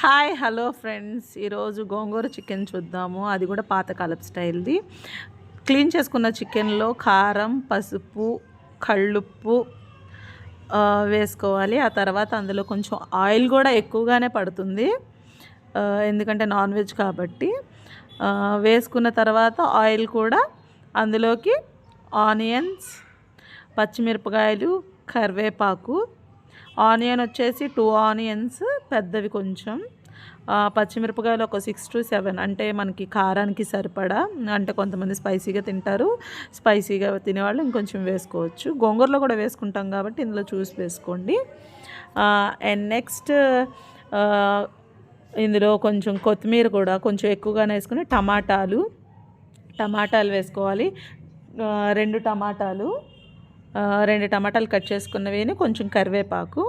Hi hello friends. ఈరోజు గోంగూర chicken చూద్దాము. అది కూడా పాతకాలపు స్టైల్ది. క్లీన్ చేసుకున్న చికెన్లో కారం పసుపు కళ్ళుప్పు వేసుకోవాలి. ఆ తర్వాత అందులో కొంచెం ఆయిల్ కూడా ఎక్కువగానే పడుతుంది. ఎందుకంటే నాన్ వెజ్ కాబట్టి. వేసుకున్న తర్వాత ఆయిల్ కూడా అందులోకి ఆనియన్స్ పచ్చిమిరపకాయలు కరివేపాకు. ఆనియన్ వచ్చేసి టూ ఆనియన్స్ పెద్దవి కొంచెం. పచ్చిమిరపకాయలు ఒక సిక్స్ టు సెవెన్ అంటే మనకి కారానికి సరిపడా అంటే కొంతమంది స్పైసీగా తింటారు. స్పైసీగా తినేవాళ్ళు ఇంకొంచెం వేసుకోవచ్చు. గోంగూరలో కూడా వేసుకుంటాం కాబట్టి ఇందులో చూసి వేసుకోండి. అండ్ నెక్స్ట్ ఇందులో కొంచెం కొత్తిమీర కూడా కొంచెం ఎక్కువగానే వేసుకుని టమాటాలు టమాటాలు వేసుకోవాలి. రెండు టమాటాలు రెండు టమాటాలు కట్ చేసుకున్నవి కొంచెం కరివేపాకు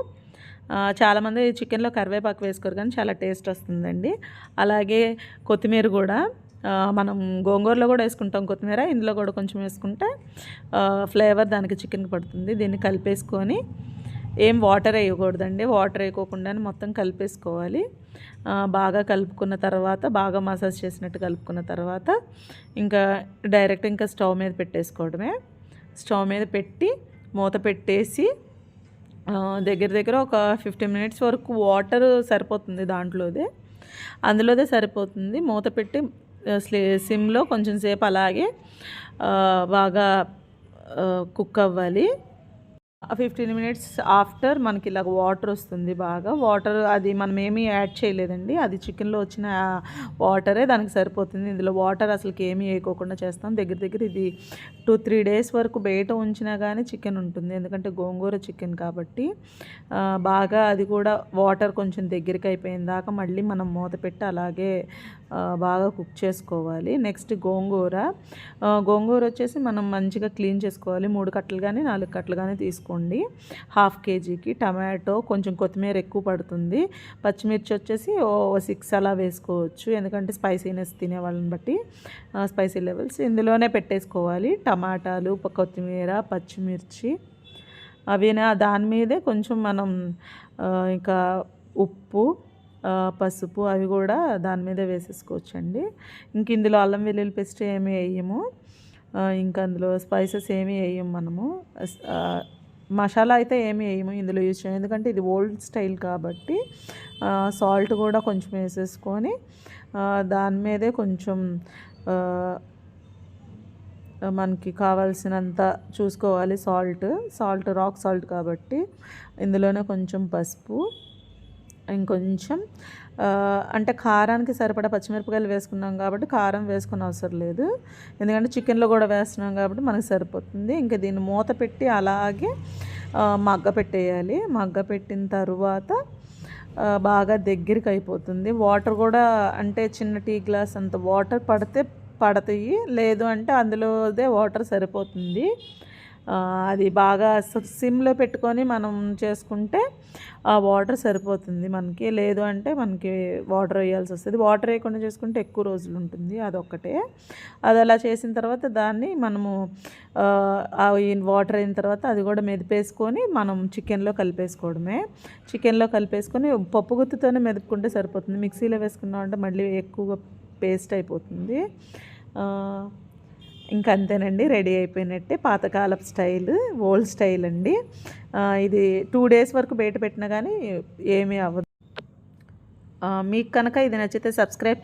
చాలామంది చికెన్లో కరివేపాకు వేసుకోరు కానీ చాలా టేస్ట్ వస్తుందండి. అలాగే కొత్తిమీర కూడా మనం గోంగూరలో కూడా వేసుకుంటాం కొత్తిమీర ఇందులో కూడా కొంచెం వేసుకుంటే ఫ్లేవర్ దానికి చికెన్కి పడుతుంది. దీన్ని కలిపేసుకొని ఏం వాటర్ వేయకూడదండి. వాటర్ వేయకోకుండానే మొత్తం కలిపేసుకోవాలి. బాగా కలుపుకున్న తర్వాత బాగా మసాజ్ చేసినట్టు కలుపుకున్న తర్వాత ఇంకా డైరెక్ట్ ఇంకా స్టవ్ మీద పెట్టేసుకోవడమే. స్టవ్ మీద పెట్టి మూత పెట్టేసి దగ్గర దగ్గర ఒక ఫిఫ్టీన్ మినిట్స్ వరకు వాటర్ సరిపోతుంది దాంట్లోదే. అందులోదే సరిపోతుంది. మూత పెట్టి స్లే సిమ్లో కొంచెం సేపు అలాగే బాగా కుక్ అవ్వాలి. ఫిఫ్టీన్ మినిట్స్ ఆఫ్టర్ మనకి ఇలాగ వాటర్ వస్తుంది బాగా. వాటర్ అది మనం ఏమీ యాడ్ చేయలేదండి. అది చికెన్లో వచ్చిన వాటరే దానికి సరిపోతుంది. ఇందులో వాటర్ అసలుకి ఏమీ వేయకోకుండా చేస్తాం. దగ్గర దగ్గర ఇది టూ త్రీ డేస్ వరకు బయట ఉంచినా కానీ చికెన్ ఉంటుంది. ఎందుకంటే గోంగూర చికెన్ కాబట్టి బాగా అది కూడా వాటర్ కొంచెం దగ్గరికి అయిపోయిన దాకా మళ్ళీ మనం మూత పెట్టి అలాగే బాగా కుక్ చేసుకోవాలి. నెక్స్ట్ గోంగూర. గోంగూర వచ్చేసి మనం మంచిగా క్లీన్ చేసుకోవాలి. మూడు కట్టలు కానీ నాలుగు కట్టలు కానీ తీసుకోండి హాఫ్ కేజీకి టమాటో కొంచెం కొత్తిమీర ఎక్కువ పడుతుంది. పచ్చిమిర్చి వచ్చేసి ఓ సిక్స్ అలా వేసుకోవచ్చు. ఎందుకంటే స్పైసీనెస్ తినే వాళ్ళని బట్టి స్పైసీ లెవెల్స్ ఇందులోనే పెట్టేసుకోవాలి. టమాటాలు కొత్తిమీర పచ్చిమిర్చి. అవి దాని మీదే కొంచెం మనం ఇంకా ఉప్పు పసుపు అవి కూడా దాని మీదే వేసేసుకోవచ్చండి. ఇంక ఇందులో అల్లం వెల్లుల్లి పేస్ట్ ఏమి వేయము. ఇంకా అందులో స్పైసెస్ ఏమి వేయము మనము. మసాలా అయితే ఏమి వేయము ఇందులో యూజ్ చేయం ఎందుకంటే ఇది ఓల్డ్ స్టైల్ కాబట్టి సాల్ట్ కూడా కొంచెం వేసేసుకొని దాని మీదే కొంచెం మనకి కావాల్సినంత చూసుకోవాలి సాల్ట్ సాల్ట్ రాక్ సాల్ట్ కాబట్టి ఇందులోనే కొంచెం పసుపు ఇంకొంచెం అంటే కారానికి సరిపడా పచ్చిమిరపకాయలు వేసుకున్నాం కాబట్టి కారం వేసుకున్న అవసరం లేదు. ఎందుకంటే చికెన్లో కూడా వేస్తున్నాం కాబట్టి మనకు సరిపోతుంది. ఇంకా దీన్ని మూత పెట్టి అలాగే మగ్గ పెట్టేయాలి. మగ్గ పెట్టిన తర్వాత బాగా దగ్గరికి అయిపోతుంది. వాటర్ కూడా అంటే చిన్న టీ గ్లాస్ అంత వాటర్ పడితే పడతాయి. లేదు అంటే అందులోదే వాటర్ సరిపోతుంది. అది బాగా సిమ్లో పెట్టుకొని మనం చేసుకుంటే ఆ వాటర్ సరిపోతుంది మనకి. లేదు అంటే మనకి వాటర్ వేయాల్సి వస్తుంది. వాటర్ వేయకుండా చేసుకుంటే ఎక్కువ రోజులు ఉంటుంది అదొక్కటే. అది అలా చేసిన తర్వాత దాన్ని మనము వాటర్ అయిన తర్వాత అది కూడా మెదిపేసుకొని మనం చికెన్లో కలిపేసుకోవడమే. చికెన్లో కలిపేసుకొని పప్పు గుత్తుతోనే మెదుపుకుంటే సరిపోతుంది. మిక్సీలో వేసుకున్నామంటే మళ్ళీ ఎక్కువగా పేస్ట్ అయిపోతుంది. ఇంకా అంతేనండి రెడీ అయిపోయినట్టే పాతకాలపు స్టైల్ ఓల్డ్ స్టైల్ అండి. ఇది టూ డేస్ వరకు బయట పెట్టినా కానీ ఏమీ అవ్వదు. మీకు కనుక ఇది నచ్చితే సబ్స్క్రైబ్